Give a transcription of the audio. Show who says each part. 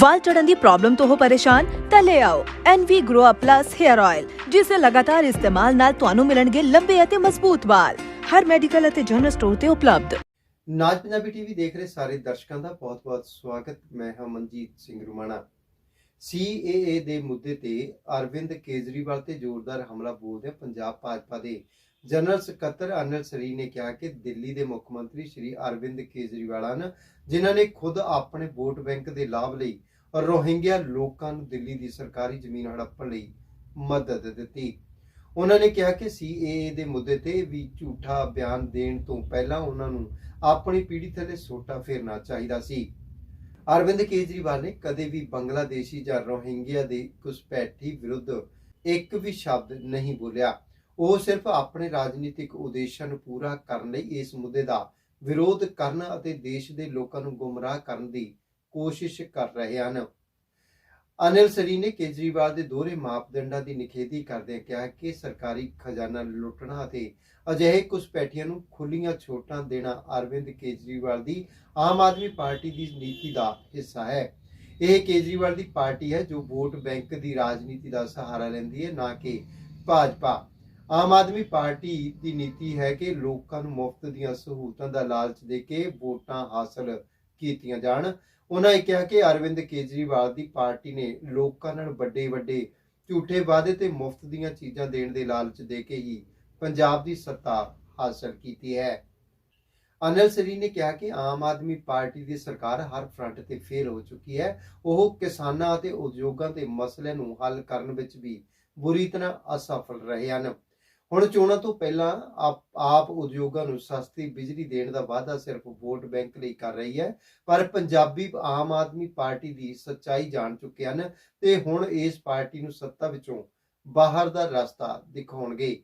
Speaker 1: ਵਾਲ ਝੜਨ ਦੀ problem ਤੋਂ ਹੋ ਪਰੇਸ਼ਾਨ, ਤਾਂ ਲੈ ਆਓ NV Grow Up Plus Hair Oil ਜਿਸ ਦੇ ਲਗਾਤਾਰ ਇਸਤੇਮਾਲ ਨਾਲ ਤੁਹਾਨੂੰ ਮਿਲਣਗੇ ਲੰਬੇ ਅਤੇ ਮਜ਼ਬੂਤ ਵਾਲ। ਹਰ ਮੈਡੀਕਲ ਅਤੇ ਜਨਰਲ ਸਟੋਰ ਤੇ ਉਪਲਬਧ।
Speaker 2: ਨਾਜ ਪੰਜਾਬੀ ਟੀਵੀ ਦੇਖ ਰਹੇ ਸਾਰੇ ਦਰਸ਼ਕਾਂ ਦਾ ਬਹੁਤ-ਬਹੁਤ ਸਵਾਗਤ। ਮੈਂ ਹਾਂ ਮਨਜੀਤ ਸਿੰਘ ਰੁਮਾਣਾ। CAA ਦੇ ਮੁੱਦੇ ਤੇ ਅਰਵਿੰਦ ਕੇਜਰੀਵਾਲ ਤੇ ਜ਼ੋਰਦਾਰ ਹਮਲਾ ਬੋਲਦੇ ਪੰਜਾਬ ਭਾਜਪਾ ਦੇ ਜਨਰਲ ਸਕੱਤਰ ਅਨਿਲ ਸਰੀ ਨੇ ਕਿਹਾ ਕਿ ਦਿੱਲੀ ਦੇ ਮੁੱਖ ਮੰਤਰੀ ਸ਼੍ਰੀ ਅਰਵਿੰਦ ਕੇਜਰੀਵਾਲ ਹਨ, ਜਿਨ੍ਹਾਂ ਨੇ ਖੁਦ ਆਪਣੇ ਵੋਟ ਬੈਂਕ ਦੇ ਲਾਭ ਲਈ ਰੋਹਿੰਗਿਆ ਲੋਕਾਂ ਨੂੰ ਦਿੱਲੀ ਦੀ ਸਰਕਾਰੀ ਜ਼ਮੀਨ ਹੜੱਪਣ ਲਈ ਮਦਦ ਦਿੱਤੀ। ਉਹਨਾਂ ਨੇ ਕਿਹਾ ਕਿ CAA ਦੇ ਮੁੱਦੇ ਤੇ ਵੀ ਝੂਠਾ ਬਿਆਨ ਦੇਣ ਤੋਂ ਪਹਿਲਾਂ ਉਹਨਾਂ ਨੂੰ ਆਪਣੀ ਪੀੜ੍ਹੀ ਥੱਲੇ ਸੋਟਾ ਫੇਰਨਾ ਚਾਹੀਦਾ ਸੀ। ਅਰਵਿੰਦ ਕੇਜਰੀਵਾਲ ਨੇ ਕਦੇ ਵੀ ਬੰਗਲਾਦੇਸ਼ੀ ਜਾਂ ਰੋਹਿੰਗਿਆ ਦੇ ਘੁਸਪੈਠੀ ਵਿਰੁੱਧ ਇੱਕ ਵੀ ਸ਼ਬਦ ਨਹੀਂ ਬੋਲਿਆ। ਉਹ ਸਿਰਫ ਆਪਣੇ ਰਾਜਨੀਤਿਕ ਉਦੇਸ਼ਾਂ ਨੂੰ ਪੂਰਾ ਕਰਨ ਲਈ ਇਸ ਮੁੱਦੇ ਦਾ ਵਿਰੋਧ ਕਰਨ ਅਤੇ ਦੇਸ਼ ਦੇ ਲੋਕਾਂ ਨੂੰ ਗੁੰਮਰਾਹ ਕਰਨ ਦੀ ਕੋਸ਼ਿਸ਼ ਕਰ ਰਹੇ ਹਨ। ਅਨਿਲ ਸਰੀ ਨੇ ਕੇਜਰੀਵਾਲ ਦੇ ਦੋਹਰੇ ਮਾਪਦੰਡਾਂ ਦੀ ਨਿਖੇਧੀ ਕਰਦਿਆਂ ਕਿਹਾ ਕਿ ਸਰਕਾਰੀ ਖਜ਼ਾਨਾ ਲੁੱਟਣਾ ਅਤੇ ਅਜਿਹੇ ਘੁਸਪੈਠੀਆਂ ਨੂੰ ਖੁੱਲੀਆਂ ਛੋਟਾਂ ਦੇਣਾ ਅਰਵਿੰਦ ਕੇਜਰੀਵਾਲ ਦੀ ਆਮ ਆਦਮੀ ਪਾਰਟੀ ਦੀ ਨੀਤੀ ਦਾ ਹਿੱਸਾ ਹੈ। ਇਹ ਕੇਜਰੀਵਾਲ ਦੀ ਪਾਰਟੀ ਹੈ ਜੋ ਵੋਟ ਬੈਂਕ ਦੀ ਰਾਜਨੀਤੀ ਦਾ ਸਹਾਰਾ ਲੈਂਦੀ ਹੈ, ਨਾ ਕਿ ਭਾਜਪਾ। ਆਮ ਆਦਮੀ ਪਾਰਟੀ ਦੀ ਨੀਤੀ ਹੈ ਕਿ ਲੋਕਾਂ ਨੂੰ ਮੁਫਤ ਦੀਆਂ ਸਹੂਲਤਾਂ ਦਾ ਲਾਲਚ ਦੇ ਕੇ ਵੋਟਾਂ ਹਾਸਲ ਕੀਤੀਆਂ ਜਾਣ। ਉਹਨਾਂ ਇਹ ਕਿਹਾ ਕਿ ਅਰਵਿੰਦ ਕੇਜਰੀਵਾਲ ਦੀ ਪਾਰਟੀ ਨੇ ਲੋਕਾਂ ਨਾਲ ਵੱਡੇ ਵੱਡੇ ਝੂਠੇ ਵਾਅਦੇ ਤੇ ਮੁਫਤ ਦੀਆਂ ਚੀਜ਼ਾਂ ਦੇਣ ਦੇ ਲਾਲਚ ਦੇ ਕੇ ਹੀ ਪੰਜਾਬ ਦੀ ਸੱਤਾ ਹਾਸਲ ਕੀਤੀ ਹੈ। ਅਨਿਲ ਸਰੀ ਨੇ ਕਿਹਾ ਕਿ ਆਮ ਆਦਮੀ ਪਾਰਟੀ ਦੀ ਸਰਕਾਰ ਹਰ ਫਰੰਟ ਤੇ ਫੇਲ ਹੋ ਚੁੱਕੀ ਹੈ। ਉਹ ਕਿਸਾਨਾਂ ਅਤੇ ਉਦਯੋਗਾਂ ਦੇ ਮਸਲੇ ਨੂੰ ਹੱਲ ਕਰਨ ਵਿੱਚ ਵੀ ਬੁਰੀ ਤਰ੍ਹਾਂ ਅਸਫਲ ਰਹੇ ਹਨ। ਹੁਣ ਚੋਣਾਂ ਤੋਂ ਪਹਿਲਾਂ ਆਪ ਆਪ ਉਦਯੋਗਾਂ ਨੂੰ ਸਸਤੀ ਬਿਜਲੀ ਦੇਣ ਦਾ ਵਾਅਦਾ ਸਿਰਫ ਵੋਟ ਬੈਂਕ ਲਈ ਕਰ ਰਹੀ ਹੈ, ਪਰ ਪੰਜਾਬੀ ਆਮ ਆਦਮੀ ਪਾਰਟੀ ਦੀ ਸੱਚਾਈ ਜਾਣ ਚੁੱਕੇ ਹਨ ਤੇ ਹੁਣ ਇਸ ਪਾਰਟੀ ਨੂੰ ਸੱਤਾ ਵਿੱਚੋਂ ਬਾਹਰ ਦਾ ਰਸਤਾ ਦਿਖਾਉਣਗੇ।